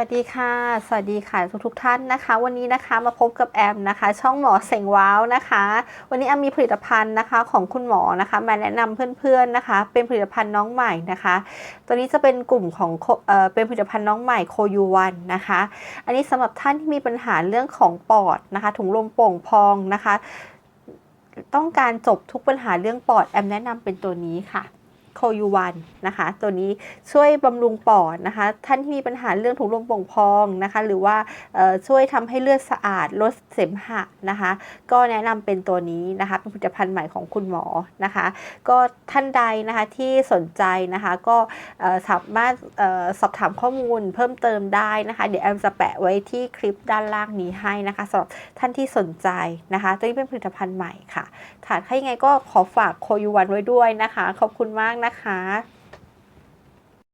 วัสดีค่ะ สวัสดีค่ะทุกทุกท่านนะคะ วันนี้นะคะมาพบกับแอมนะคะ ช่องหมอเสงว้าวนะคะ วันนี้แอมมีผลิตภัณฑ์นะคะของคุณหมอนะคะมาแนะนำเพื่อนๆนะคะ เป็นผลิตภัณฑ์น้องใหม่นะคะ ตัวนี้จะเป็นกลุ่มของเอ่อเป็นผลิตภัณฑ์น้องใหม่โคยูวันนะคะ อันนี้สำหรับท่านที่มีปัญหาเรื่องของปอดนะคะ ถุงลมโป่งพองนะคะ ต้องการจบทุกปัญหาเรื่องปอดแอมแนะนำเป็นตัวนี้ค่ะ โคยูวันนะคะ ตัวนี้ช่วยบำรุงปอดนะคะ ท่านที่มีปัญหาเรื่องถุงลมโป่งพองนะคะ หรือว่าช่วยทำให้เลือดสะอาดลดเสมหะนะคะ ก็แนะนำเป็นตัวนี้นะคะ เป็นผลิตภัณฑ์ใหม่ของคุณหมอนะคะ ก็ท่านใดนะคะที่สนใจนะคะ ก็สามารถสอบถามข้อมูลเพิ่มเติมได้นะคะ เดี๋ยวแอมจะแปะไว้ที่คลิปด้านล่างนี้ให้นะคะสำหรับท่านที่สนใจนะคะตัวนี้เป็นผลิตภัณฑ์ใหม่ค่ะค่ะถ้ายังไงก็ขอฝากโคยูวันไว้ด้วยนะคะ ขอบคุณมากนะคะ